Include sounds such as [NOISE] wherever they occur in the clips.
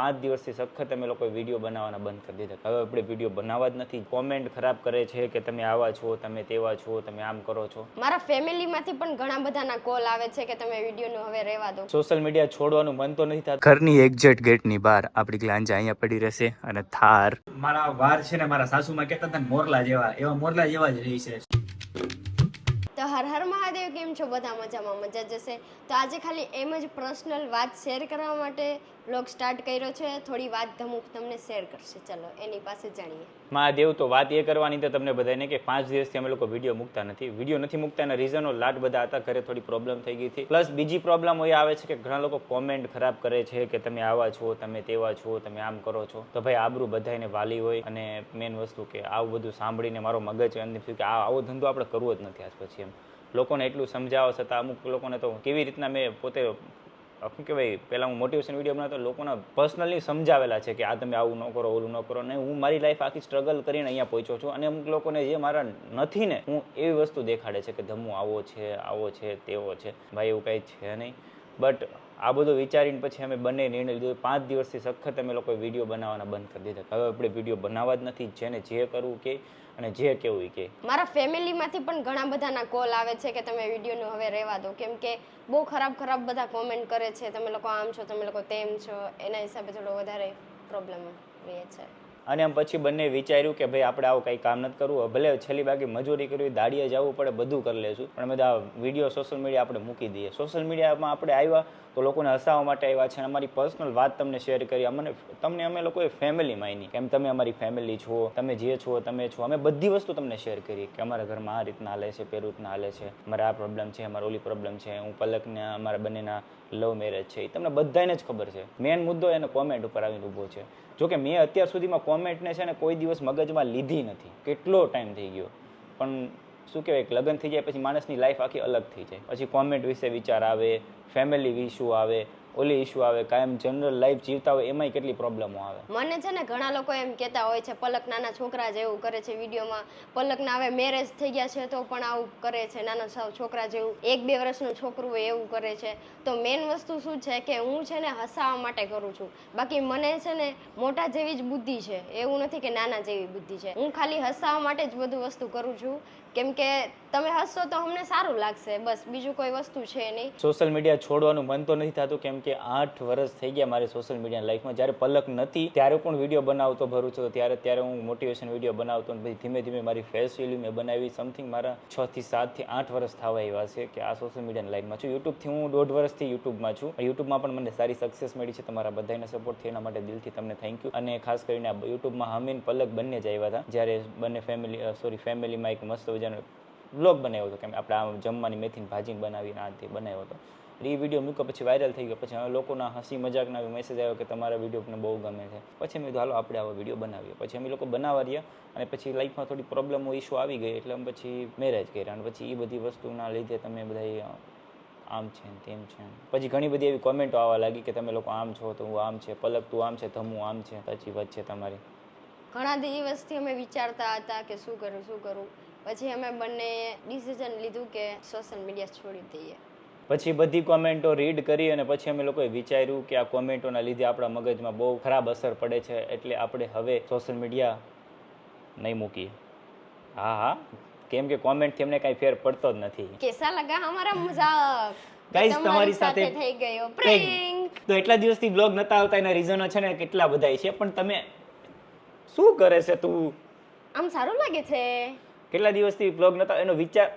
પાંચ દિવસથી સખત અમે લોકોએ વીડિયો બનાવવાના બંધ કરી દીધા. હવે આપણે વીડિયો બનાવવા જ નથી. કોમેન્ટ ખરાબ કરે છે કે તમે આવા છો તમે તેવા છો તમે આમ કરો છો. મારા ફેમિલીમાંથી પણ ઘણા બધાના કોલ આવે છે કે તમે વિડીયોનું હવે રહેવા દો. સોશિયલ મીડિયા છોડવાનું મન તો નથી થતું. ઘરની એક્ઝેક્ટ ગેટની બહાર આપણી ગ્લાંજા અહીંયા પડી રહેશે અને થાર. મારા વાર છે ને મારા સાસુમાં કહેતા હતા મોરલા જેવા એવા મોરલા જેવા જ રહી છે. તો હર હર મહાદેવ, કેમ છો? બધા મજામાં, મજા જશે. તો આજે ખાલી એમ જ પર્સનલ વાત શેર કરવા માટે બ્લોગ સ્ટાર્ટ કર્યો છે. થોડી વાત ધમુક તમને શેર કરશે. ચલો, એની પાસે જાણીએ. મહાદેવ, તો વાત એ કરવાની તો તમને બધાને કે પાંચ દિવસથી અમે લોકો વીડિયો મૂકતા નથી. વીડિયો નથી મૂકતા એના રીઝનો લાટ બધા હતા. ઘરે થોડી પ્રોબ્લેમ થઈ ગઈ હતી. પ્લસ બીજી પ્રોબ્લેમ એ આવે છે કે ઘણા લોકો કોમેન્ટ ખરાબ કરે છે કે તમે આવા છો, તમે તેવા છો, તમે આમ કરો છો. તો ભાઈ આબરૂ બધાને વાલી હોય. અને મેન વસ્તુ કે આવું બધું સાંભળીને મારો મગજ એમ થયું કે આ આવો ધંધો આપણે કરવો જ નથી આજ પછી લોકોને એટલું સમજાવવા છતાં અમુક લોકોને તો કેવી રીતના મેં પોતે શું કહેવાય, પહેલાં હું મોટિવેશન વીડિયો બનાવતો, લોકોને પર્સનલી સમજાવેલા છે કે આ તમે આવું ન કરો, ઓલું ન કરો. ને હું મારી લાઈફ આખી સ્ટ્રગલ કરીને અહીંયા પહોંચ્યો છું અને અમુક લોકોને જે મારા નથી ને, હું એવી વસ્તુ દેખાડે છે કે ધમુ આવો છે આવો છે, તેવો છે. ભાઈ એવું કાંઈ છે નહીં. બટ આ બધું વિચારીને પછી અમે બંને નિર્ણય લીધો. પાંચ દિવસથી સખત અમે લોકોએ વીડિયો બનાવવાના બંધ કરી દીધા. હવે આપણે વીડિયો બનાવવા જ નથી. જેને જે કરવું કે અને જે કેવું એ કે. મારા ફેમિલીમાંથી પણ ઘણા બધાના કોલ આવે છે કે તમે વિડીયોનું હવે રહેવા દો. કેમ કે બહુ ખરાબ ખરાબ બધા કોમેન્ટ કરે છે તમે લોકો આમ છો તમે લોકો તેમ છો એના હિસાબે થોડો વધારે પ્રોબ્લેમ રહે છે. અને આમ પછી બંને વિચાર્યું કે ભાઈ આપણે આવું કંઈ કામ નથી કરવું ભલે છેલ્લી બાકી મજૂરી કરવી દાડીએ જવું પડે બધું કરી લેશું. પણ અમે આ વીડિયો સોશિયલ મીડિયા આપણે મૂકી દઈએ. સોશિયલ મીડિયામાં આપણે આવ્યા તો લોકોને હસાવવા માટે આવ્યા છે અને અમારી પર્સનલ વાત તમને શેર કરી. અમને તમને અમે લોકોએ ફેમિલી માની કેમ તમે અમારી ફેમિલી છો, તમે જે છો તમે છો. અમે બધી વસ્તુ તમને શેર કરી કે અમારા ઘરમાં આ રીતના હાલે છે, પેલું રીતના હાલે છે. મારે આ પ્રોબ્લેમ છે, અમારે ઓલી પ્રોબ્લેમ છે, હું પલકને અમારા બંનેના લવ મેરેજ છે. એ તમને બધાને જ ખબર છે. મેન મુદ્દો એને કોમેન્ટ ઉપર આવીને ઊભો છે. જો કે મેં અત્યાર સુધીમાં કોમેન્ટને છે ને કોઈ દિવસ મગજમાં લીધી નથી. કેટલો ટાઈમ થઈ ગયો. પણ શું કહેવાય કે લગ્ન થઈ જાય, પછી માણસની લાઈફ આખી અલગ થઈ જાય. પછી કોમેન્ટ વિશે વિચાર આવે ફેમિલી ઇશ્યુ આવે, ઓલી ઇશ્યુ આવે, કાયમ જનરલ લાઈફ જીવતા હોય, એમાંય કેટલી પ્રોબ્લેમો આવે. મને છે ને ઘણા લોકો એમ કહેતા હોય છે, પલક નાના છોકરા જેવું કરે છે વિડીયોમાં પલકના હવે મેરેજ થઈ ગયા છે તો પણ આવું કરે છે, નાના સાવ છોકરા જેવું. એક બે વર્ષનું છોકરું હોય એવું કરે છે. તો મેઇન વસ્તુ શું છે કે હું છે ને હસાવવા માટે કરું છું. બાકી મને છે ને મોટા જેવી જ બુદ્ધિ છે. એવું નથી કે નાના જેવી બુદ્ધિ છે. હું ખાલી હસાવવા માટે જ બધું વસ્તુ કરું છું. કેમ કે તમે હસશો તો અમને સારું લાગશે, બસ બીજું કોઈ વસ્તુ છે નહીં. સોશિયલ મીડિયા છોડવાનું મન તો નથી થતું, કેમ કે આઠ વર્ષ થઈ ગયા મારી સોશિયલ મીડિયા લાઈફમાં. જ્યારે પલક નથી, ત્યારે પણ વીડિયો બનાવતો ભરું છું. ત્યારે ત્યારે હું મોટિવેશન વીડિયો બનાવતો અને પછી ધીમે ધીમે મારી ફેસ વેલ્યુ મેં બનાવી. સમથિંગ મારા છ થી સાતથી આઠ વર્ષ થવા એવા છે કે આ સોશિયલ મીડિયાની લાઈફમાં છું. યુટ્યુબથી હું દોઢ વર્ષથી યુટ્યુબમાં છું. યુટ્યુબમાં પણ મને સારી સક્સેસ મળી છે. તમારા બધાના સપોર્ટથી એના માટે દિલથી તમને થેન્ક યુ અને ખાસ કરીને આ યુટ્યુબમાં હમીન પલક બંને જ આવ્યા હતા. જ્યારે બંને ફેમિલી સોરી ફેમિલીમાં એક મસ્ત મજાનો બ્લોગ બનાવ્યો હતો, કેમ આપણે આમ જમવાની મેથીને ભાજીને બનાવીને આ બનાવ્યો હતો. એ વીડિયો મૂક્યો, પછી વાયરલ થઈ ગયો, પછી હવે લોકોના હસી મજાકના મેસેજ આવ્યો કે તમારા વીડિયો મને બહુ ગમે છે. પછી મેં કીધું, હાલો, આપણે આવો વીડિયો બનાવીએ. પછી અમે લોકો બનાવવા રહ્યા, અને પછી લાઈફમાં થોડી પ્રોબ્લેમો ઇસ્યુ આવી ગઈ, એટલે અમે પછી મેરેજ કર્યા, અને પછી એ બધી વસ્તુના લીધે તમે બધા આમ છે તેમ છે. પછી ઘણી બધી એવી કોમેન્ટો આવવા લાગી કે તમે લોકો આમ છો તો હું આમ છે, પલક તું આમ છે ધમું આમ છે. પછી વચ્ચે તમારી. ઘણા દિવસથી અમે વિચારતા હતા કે શું કરું શું કરું. પછી અમે બંને ડિસિઝન લીધું કે સોશિયલ મીડિયા છોડી દઈએ. પછી બધી કોમેન્ટો રીડ કરી અને પછી અમે લોકોએ વિચાર્યું કે આ કોમેન્ટોના લીધે આપણા મગજમાં બહુ ખરાબ અસર પડે છે એટલે આપણે હવે સોશિયલ મીડિયા નહીં મૂકીએ. હા હા. કેમ કે કોમેન્ટથી અમને કાંઈ ફેર પડતો જ નથી. કેસા લગા હમારા મજાક? Guys, તમારી સાથે થઈ ગયો. પ્રેન્ક તો એટલા દિવસથી બ્લોગ નતા આવતા એના રીઝનો છે ને કેટલા બધા છે પણ તમે શું કરે છે તું? આમ સારું લાગે છે? કેટલા દિવસથી બ્લોગ નતા એનો વિચાર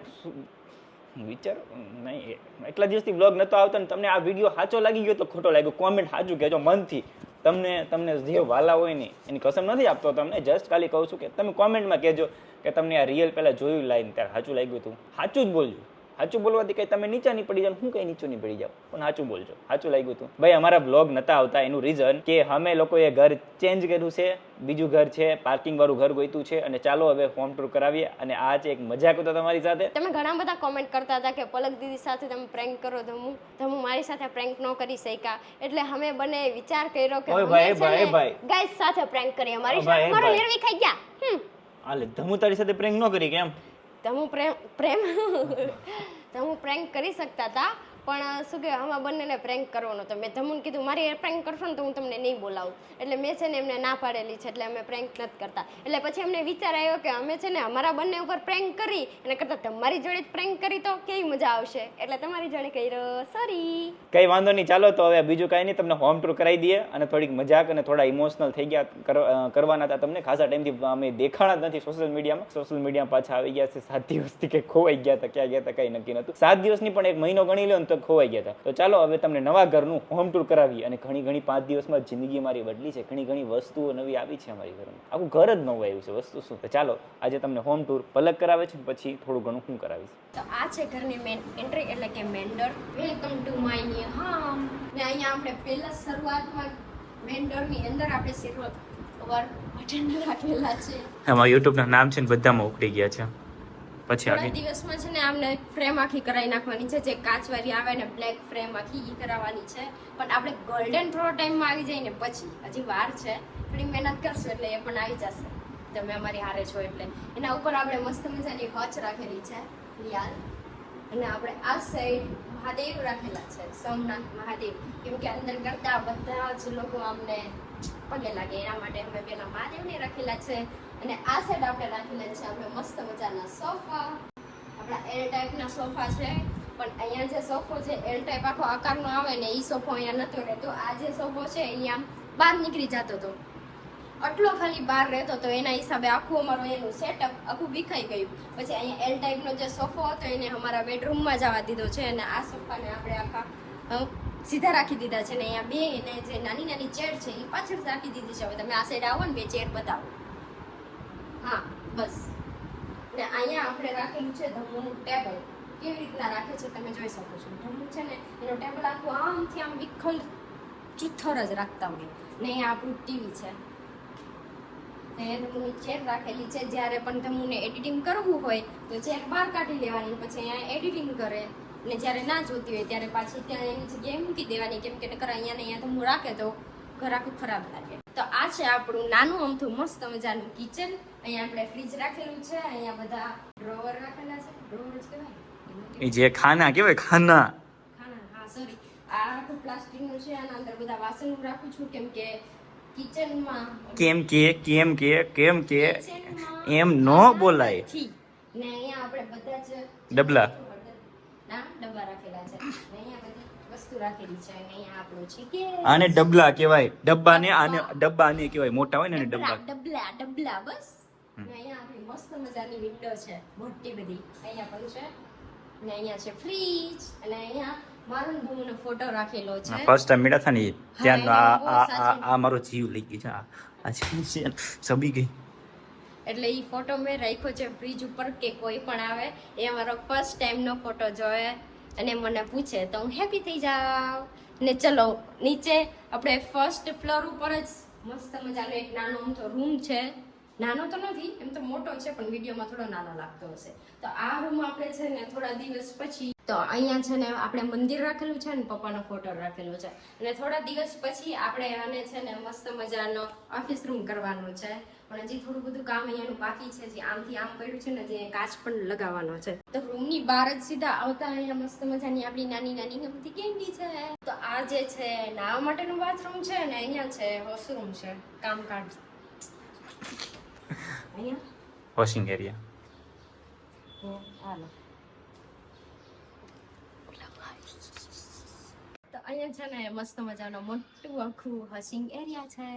વિચાર? નહીં એટલા દિવસથી બ્લોગ નતો આવતો ને તમને આ વીડિયો સાચો લાગી ગયો તો ખોટો લાગ્યો. કોમેન્ટ સાચું કહેજો મનથી. તમને તમને જે વાલા હોય ને, એની કસમ નથી આપતો. તમને જસ્ટ ખાલી કહું છું કે તમે કોમેન્ટમાં કહેજો કે તમને આ રિયલ પહેલાં જોયું લાઈન ત્યારે સાચું લાગ્યું હતું. સાચું જ બોલજો. સાચું બોલવાથી કંઈ તમે નીચા નહીં પડી જાઓ હું કંઈ નીચું નહીં પડી જાઓ પણ સાચું બોલજો. સાચું લાગ્યું હતું ભાઈ અમારા બ્લોગ નતા આવતા એનું રીઝન કે અમે લોકોએ ઘર ચેન્જ કર્યું છે બીજું ઘર છે પાર્કિંગ વાળું ઘર ગોઈતું છે અને ચાલો હવે હોમ ટૂર કરાવીએ અને આ છે એક મજાક હતો તમારી સાથે. તમે ઘણા બધા કોમેન્ટ કરતા હતા કે પલક દીદી સાથે તમે પ્રેન્ક કરો ધમુ ધમુ મારી સાથે પ્રેન્ક ન કરી શક્યા. એટલે અમે બંને વિચાર કર્યો કે ઓય ભાઈ, ભાઈ, ભાઈ. ગાઈસ સાથે પ્રેન્ક કરીએ. મારી સાથે મારો. હેરવી ખાઈ ગયા. હાલે ધમુ તારી સાથે પ્રેન્ક ન કરી કેમ? ધમુ પ્રેમ પ્રેમ ધમુ પ્રેન્ક કરી શકતા હતા. પણ શું કે આમાં બંનેને પ્રેન્ક કરવાનો તો મેં ધમુન કીધું, મારી પ્રેન્ક કરશો ને તો હું તમને નહીં બોલાવું. એટલે મેં છે ને એમને ના પાડેલી છે, એટલે અમે પ્રેન્ક નથી કરતા. એટલે પછી અમને વિચાર આવ્યો કે અમે છે ને અમારા બંને ઉપર પ્રેન્ક કરી, એના કરતાં તમારી જોડે જ પ્રેન્ક કરી તો કેવી મજા આવશે? એટલે તમારી જોડે કર્યો. સોરી કઈ વાંધો નહીં, ચાલો તો હવે બીજું કાંઈ નહીં, તમને હોમ ટૂર કરાવી દઈએ અને થોડીક મજાક અને થોડા ઇમોશનલ થઈ ગયા કર- કરવાના હતા તમને. ખાસા ટાઈમથી અમે દેખાણા જ નથી સોશિયલ મીડિયામાં સોશિયલ મીડિયા પાછા આવી ગયા છે. સાત દિવસથી કે ખોવાઈ ગયા હતા, ક્યાં ગયા હતા, કંઈ નક્કી નહોતું. સાત દિવસની પણ એક મહિનો ગણી લો ને તો ખોવાઈ ગયા હતા તો ચાલો હવે તમને નવા ઘરનું હોમ ટૂર કરાવીએ. અને ઘણી ઘણી પાંચ દિવસમાં જિંદગી મારી બદલી છે. ઘણી ઘણી વસ્તુઓ નવી આવી છે અમારી ઘરમાં. આખું ઘર જ નવું આવ્યું છે. વસ્તુ શું? તો ચાલો આજે તમને હોમ ટૂર પલક કરાવે છે પછી થોડું ઘણું હું કરાવીશ. તો આ છે ઘરની મેન એન્ટ્રી એટલે કે main door welcome to my new home ને અહીંયા આપણે પહેલા શરૂઆતમાં મેન ડોરની અંદર આપણે રાખેલા છે. આમાં યુટ્યુબના નામ છે ને બધામાં ઉકળી ગયા છે. પછી થોડા દિવસમાં છે ને આમને ફ્રેમ આખી કરાવી નાખવાની છે જે કાચવાળી આવે ને બ્લેક ફ્રેમ આખી ઈ કરાવવાની છે. પણ આપણે ગોલ્ડન થોડો ટાઈમમાં આવી જાય ને પછી હજી વાર છે થોડી મહેનત કરશું એટલે એ પણ આવી જશે તમે અમારી હારે છો એટલે. એના ઉપર આપણે મસ્ત મજાની હોચ રાખેલી છે યાર અને આપણે આ સાઈડ મહાદેવ રાખેલા છે, સોમનાથ મહાદેવ. કેમ કે અંદર કરતા બધા જ લોકો અમને પગે લાગે, એના માટે અમે પેલા મહાદેવને રાખેલા છે. અને આ સાઈડ આપણે રાખેલા છે આપણે મસ્ત મજાના સોફા. આપણા એલ ટાઈપના સોફા છે, પણ અહીંયા જે સોફો છે એલ ટાઈપ આખો આકારનો આવે ને એ સોફો અહીંયા નતો રહેતો. આ જે સોફો છે, અહીંયા બહાર નીકળી જતો હતો આટલો ખાલી બહાર રહેતો તો એના હિસાબે આખું અમારું એનું સેટઅપ આખું વિખાઈ ગયું. પછી અહીંયા એલ ટાઈપનો જે સોફો હતો એને અમારા બેડરૂમમાં જવા દીધો છે અને આ સોફાને આપણે આખા સીધા રાખી દીધા છે ને અહીંયા બે એને જે નાની નાની ચેર છે એ પાછળ રાખી દીધી છે. હવે તમે આ સાઈડ આવો ને બે ચેર બતાવો. હા, બસ. ને અહીંયા આપણે રાખેલું છે ધમુનું ટેબલ કેવી રીતના રાખે છે તમે જોઈ શકો છો. ધમુ છે ને એનો ટેબલ આખું આમથી આમ વિખલ, ચુથ્થર જ રાખતા હોય. ને અહીંયા આપણું ટીવી છે. ને ચેર રાખેલી છે જ્યારે પણ તમને એડિટિંગ કરવું હોય તો ચેર બહાર કાઢી લેવાની પછી અહીંયા એડિટિંગ કરે. ને જ્યારે ના જોતી હોય ત્યારે પાછી ત્યાં એની જગ્યાએ મૂકી દેવાની કેમ કે નકર અહીંયા ને અહીંયા ધમુ રાખે તો ઘર આખું ખરાબ લાગે. તો આ છે આપણું નાનું અમથું મસ્ત મજાનું કિચન અહીંયા આપણે ફ્રીજ રાખેલું છે અહીંયા બધા ડ્રોવર રાખેલા છે ડ્રોવર જ કહેવાય જે ખાના કહેવાય ખાના. ખાના હા સોરી આ આખું પ્લાસ્ટિકનું છે આના અંદર બધા વાસણ હું રાખું છું કેમ કે કિચનમાં. કેમ કે કેમ કે કેમ કે એમ નો બોલાય. ને અહીંયા આપણે બધા જ ડબલા. ના ડબ્બા રાખેલા છે. ને અહીંયા બધી વસ્તુ રાખેલી છે. અને અહીંયા આપણું છે કે આને ડબલા કહેવાય. ડબ્બા. ને આને ડબ્બા ને કહેવાય. મોટા હોય ને ડબલા ડબ્બા. ડબલા ડબલા બસ. ને અહીંયા આપણી મસ્ત મજાની વિન્ડો છે. મોટી બધી. અહીંયા પણ છે. ને અહીંયા છે ફ્રીજ અને અહીંયા મારો ને ફોટો રાખેલો છે. ફર્સ્ટ ટાઈમ મેળા થાય ને ત્યાં આ આ આ મારો જીવ લઈ ગઈ છે. આ આ છે છે. સબી ગઈ. એટલે એ ફોટો મેં રાખ્યો છે ફ્રીજ ઉપર કે કોઈ પણ આવે. એ મારો ફર્સ્ટ ટાઈમનો ફોટો જોવે અને મને પૂછે તો હું હેપી થઈ જાઉં? ને ચલો નીચે આપણે ફર્સ્ટ ફ્લોર ઉપર જ મસ્ત મજાનો એક નાનો અમથો રૂમ છે. નાનો તો નથી, એમ તો મોટો છે, પણ વિડીયોમાં થોડો નાનો લાગતો હશે. તો આ રૂમ આપણે છે ને થોડા દિવસ પછી, તો અહીંયા છે ને આપણે મંદિર રાખેલું છે ને, પપ્પાનો ફોટો રાખેલો છે. અને થોડા દિવસ પછી આપણે આને છે ને મસ્ત મજાનો ઓફિસ રૂમ કરવાનો છે. પણ હજી થોડું બધું કામ અહીંયાનું બાકી છે, જે આમથી આમ પડ્યું છે ને, જે કાચ પણ લગાવવાનો છે. તો રૂમની બહાર જ સીધા આવતા અહીંયા મસ્ત મજાની આપણી નાની નાની ગમતી કેન્ડી છે. તો આ જે છે, નાવા માટેનું બાથરૂમ છે ને, અહીંયા છે વોશરૂમ છે, કામકાજ. વોશિંગ એરિયા તો અહીંયા છે ને મસ્ત મજાનો મોટું આખું વોશિંગ એરિયા છે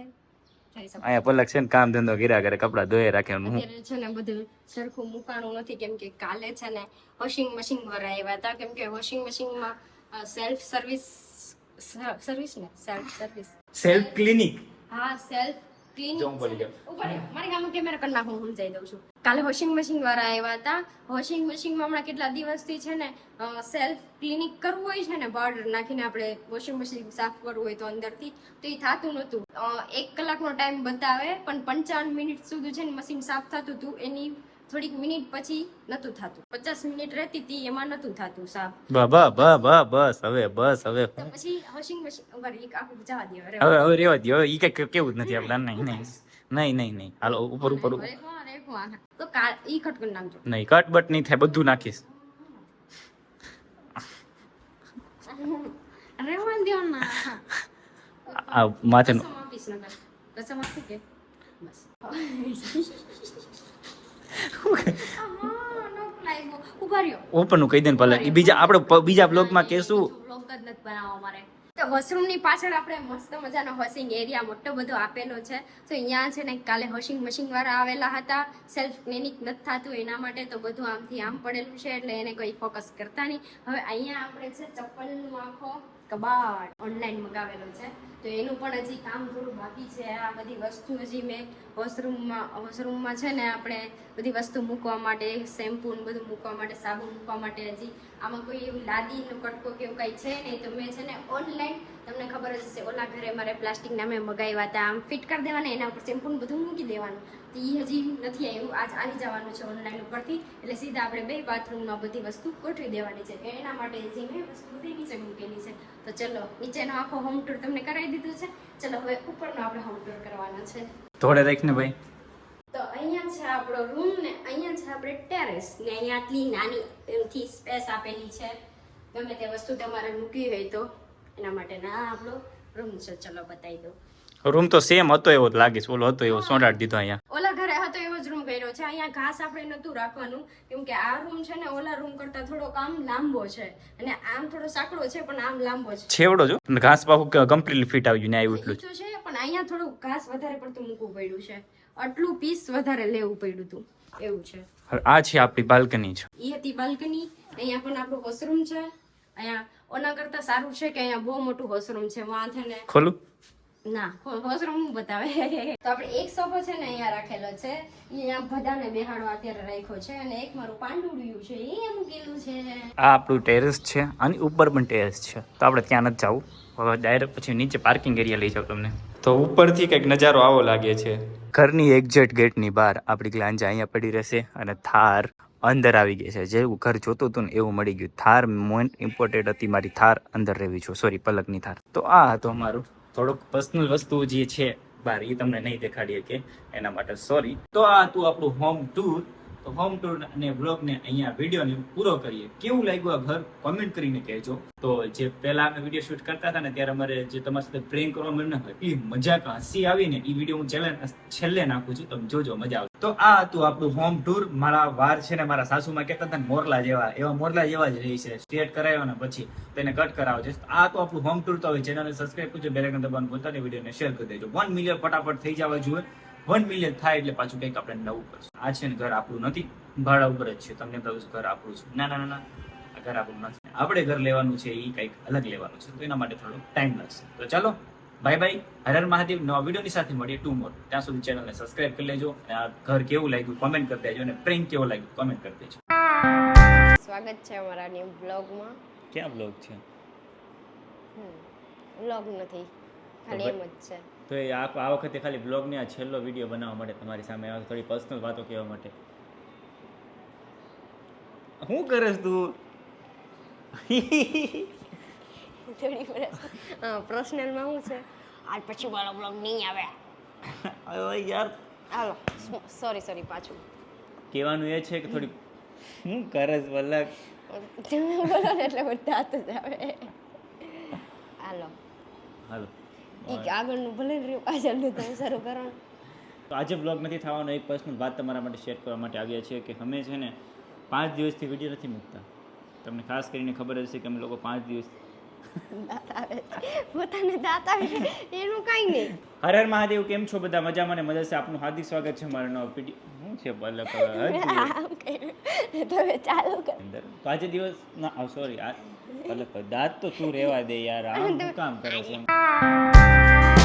અહીંયા પલક છે ને કામ ધંધો કર્યા કરે કપડા ધોઈ રાખે હું છે ને બધું સરખું મુકાણું નથી કેમ કે કાલે છે ને વોશિંગ મશીન આવ્યા હતા કેમ કે વોશિંગ મશીનમાં સેલ્ફ સર્વિસ સર્વિસ ને સેલ્ફ સર્વિસ સેલ્ફ ક્લિનિક હા સેલ્ફ ક્લીન જો હું બોલી ગયો. મારી સામે કેમેરા કરી નાખું સમજાઈ દઉં છું. કાલે વોશિંગ મશીન વાળા આવ્યા હતા. વોશિંગ મશીનમાં હમણાં કેટલા દિવસથી છે ને સેલ્ફ ક્લિનિક કરવું હોય છે ને પાવડર નાખીને આપણે વોશિંગ મશીન સાફ કરવું હોય તો અંદરથી તો એ થતું નહોતું. એક કલાકનો ટાઈમ બતાવે પણ પંચાવન મિનિટ સુધી છે ને મશીન સાફ થતું હતું. એની થોડીક મિનિટ પછી નહોતું થતું. પચાસ મિનિટ રહેતી હતી એમાં નહોતું થતું સાફ બાબા બા બા બસ હવે બસ હવે. પછી વોશિંગ મશીન ઉપર એક આખું જવા દે હવે. હવે હવે રેવા દો ઈ કઈ કેવું જ નથી આપડા નહીં નહીં. નહીં નહીં નહીં. હાલો ઉપર ઉપર. તો કા ઈ કટ કરી નાખજો. નહીં કટ બટ નહીં થાય બધું નાખીશ. રહેવા દ્યો ના. આ માથે કસમ આપું કે? બસ આમાં નોક લાગ્યો. ઊભા રહ્યો. ઓપનનું કહી દે ને ભલે બીજા આપણે બીજા બ્લોગમાં કહેશું બ્લોગ જ નથી બનાવવો મારે. તો વોશરૂમની પાછળ આપણે મસ્ત મજાનો વોશિંગ એરિયા મોટો બધો આપેલો છે. તો અહીંયા છે ને કાલે વોશિંગ મશીન વાળા આવેલા હતા. સેલ્ફ ક્લિનિક નથી થતું એના માટે તો બધું આમથી આમ પડેલું છે એટલે એને કોઈ ફોકસ કરતા નહીં. હવે અહીંયા આપણે છે ચપ્પલનું આખો. કબાટ ઓનલાઈન મગાવેલો છે. તો એનું પણ હજી કામ થોડું બાકી છે. આ બધી વસ્તુ હજી મેં વોશરૂમમાં વોશરૂમમાં છે ને, આપણે બધી વસ્તુ મૂકવા માટે શેમ્પૂ ને બધું મૂકવા માટે, સાબુ મૂકવા માટે હજી આમાં કોઈ એવું લાદીનો કટકો કે એવું કાંઈ છે નહીં, તો મેં છે ને ઓનલાઈન તમને ખબર જ હશે, ઓલા ઘરે મારે પ્લાસ્ટિકના મેં મગાવ્યા હતા, આમ ફિટ કરી દેવાના, એના ઉપર શેમ્પૂ બધું મૂકી દેવાનું. તો એ હજી નથી આવ્યું, આજ આવી જવાનું છે ઓનલાઈન ઉપરથી, એટલે સીધા આપણે બે બાથરૂમમાં બધી વસ્તુ ગોઠવી દેવાની છે. એના માટે જે મેં વસ્તુ બધી નીચે મૂકેલી છે. તો ચલો, નીચેનો આખો હોમ ટૂર તમને કરાવી દીધું છે. ચલો, હવે ઉપરનો આપણે હોમ ટૂર કરવાનો છે. થોડે રાખને ભાઈ. તો અહીંયા છે આપણો રૂમ ને અહીંયા છે આપણે ટેરેસ ને અહીંયા આટલી નાની એમથી સ્પેસ આપેલી છે. ગમે તે વસ્તુ તમારે મૂકવી હોય તો. એના માટે ના આપણો રૂમ છે. ચલો બતાવી દો રૂમ તો સેમ હતો એવો જ લાગે છે. ઓલો હતો એવો સોંડાડી દીધો અહીંયા. ઓલા ઘરે હતો એવો જ રૂમ કર્યો છે. અહીંયા ઘાસ આપણે નહોતું રાખવાનું. કેમ કે આ રૂમ છે ને ઓલા રૂમ કરતા થોડોક આમ લાંબો છે. અને આમ થોડો સાંકડો છે પણ આમ લાંબો છે. છેવડો જો ઘાસ પાછું કમ્પ્લીટલી ફિટ આવી ગયું ને આવ્યું એટલું છે પણ અહીંયા થોડું ઘાસ વધારે પડતું મૂકવું પડ્યું છે. આટલું પીસ વધારે લેવું પડ્યું હતું. એવું છે. આ છે આપણી બાલ્કની છે. એ હતી બાલ્કની. અહીંયા પણ આપણું વોશરૂમ છે. અહીંયા ઓના કરતા સારું છે કે અહીંયા બહુ મોટું વોશરૂમ છે. વાંધે ને ખોલું? ના વોશરૂમ હું બતાવે. [LAUGHS] તો આપણે એક સોફો છે ને અહીંયા રાખેલો છે. અહીંયા બધાને બેહાડવા અત્યારે રાખ્યો છે અને એક મારું પાંડુડિયું છે. એ મૂકેલું છે. આ આપણું ટેરેસ છે. આની ઉપર પણ ટેરેસ છે. તો આપણે ત્યાં નથી જવું. હવે ડાયરેક્ટ પછી નીચે પાર્કિંગ એરિયા લઈ જાઓ તમને. તો ઉપરથી કંઈક નજારો આવો લાગે છે. ઘરની એક્ઝેટ ગેટની બહાર આપણી ગ્લાંજા અહીંયા પડી રહેશે અને થાર અંદર આવી ગઈ છે. જેવું ઘર જોતું હતું ને એવું મળી ગયું. થાર મોન ઇમ્પોર્ટેન્ટ હતી, મારી થાર અંદર રહેવી છું. સોરી પલકની થાર. તો આ હતો અમારું થોડુંક પર્સનલ વસ્તુ જે છે બહાર એ તમને નહીં દેખાડીએ કે એના માટે. સોરી તો આ હતું આપણું હોમ ટૂર તો હોમ ટૂર અને બ્લોગ ને અહીંયા વીડિયો ને પૂરો કરીએ. કેવું લાગ્યું આ ઘર? કોમેન્ટ કરીને કહેજો. તો જે પહેલા અમે વીડિયો શૂટ કરતા હતા ને, ત્યારે અમારે જે તમારી સાથે પ્રેમ કરવા મને એટલી મજાક હસી આવી ને એ વીડિયો હું છેલ્લે છેલ્લે નાખું છું. તમે જોજો, મજા આવે તો આ હતું આપણું હોમ ટૂર મારા વાર છે ને, મારા સાસુમાં કહેતા હતા મોરલા જેવા, એવા મોરલા જેવા જ રહી છે. સ્ટેટ કરાયો ને, પછી તેને કટ કરાવો છે આ તો આપણું હોમ ટૂર તો હવે ચેનલને સબસ્ક્રાઈબ કરજો બેલેકન દબાવવાનું ભૂલતા નહીં વિડીયોને શેર કરી દેજો. વન મિલિયન ફટાફટ થઈ જવા જોઈએ. વન મિલિયન થાય એટલે પાછું કંઈક આપણે નવું કરશું. આ છે ને ઘર આપણું નથી. ભાડા ઉપર જ છે. તમને લાગે ઘર આપણું છે. ના ના ના આ ઘર આપણું નથી. આપણે ઘર લેવાનું છે એ કંઈક અલગ લેવાનું છે. તો એના માટે થોડો ટાઈમ લાગશે. તો ચાલો બાય બાય હર હર મહાદેવ. નવા વિડીયોની સાથે મળીએ ટુ મોર ત્યાં સુધી ચેનલને સબસ્ક્રાઇબ કરી લેજો. અને આ ઘર કેવું લાગ્યું કોમેન્ટ કરી દેજો. અને પ્રેમ કેવો લાગ્યું કોમેન્ટ કરી દેજો. સ્વાગત છે અમારા ન્યુ બ્લોગમાં ક્યાં બ્લોગ છે? બ્લોગ નથી. ખાલી એમ જ છે. તો એ આ આ વખતે ખાલી બ્લોગને આ છેલ્લો વીડિયો બનાવવા માટે તમારી સામે આવ્યો થોડી પર્સનલ વાતો કહેવા માટે. શું કરસ તું? થોડી પર્સનલમાં શું છે? આજ પછી મારો બ્લોગ નહીં આવે. હવે યાર. હાલો સોરી સોરી પાછું. કહેવાનું એ છે કે થોડી હું કરસ વલ્લક તમે બોલો ને એટલે બધા તો જ આવે. હાલો. હાલો. ઈ આગળનું ભલે રહ્યું પાછળનું તમે શરૂ કરો તો આજે બ્લોગ નથી થવાનો એક પર્સનલ વાત તમારા માટે શેર કરવા માટે આવ્યા છીએ કે અમે છે ને પાંચ દિવસથી વીડિયો નથી મૂકતા. તમને ખાસ કરીને ખબર હશે કે અમે લોકો પાંચ દિવસ. પોતાને દાંત આવે છે. એનું કાંઈ નહીં. હર હર મહાદેવ કેમ છો બધા? મજામાં ને મજા છે? આપનું હાર્દિક સ્વાગત છે મારા નવા પીડી શું છે પલક? તમે ચાલુ કરો તો આજે દિવસ ના સોરી પલક દાંત તો તું રહેવા દે યાર. આમ [LAUGHS] કામ કરે છે?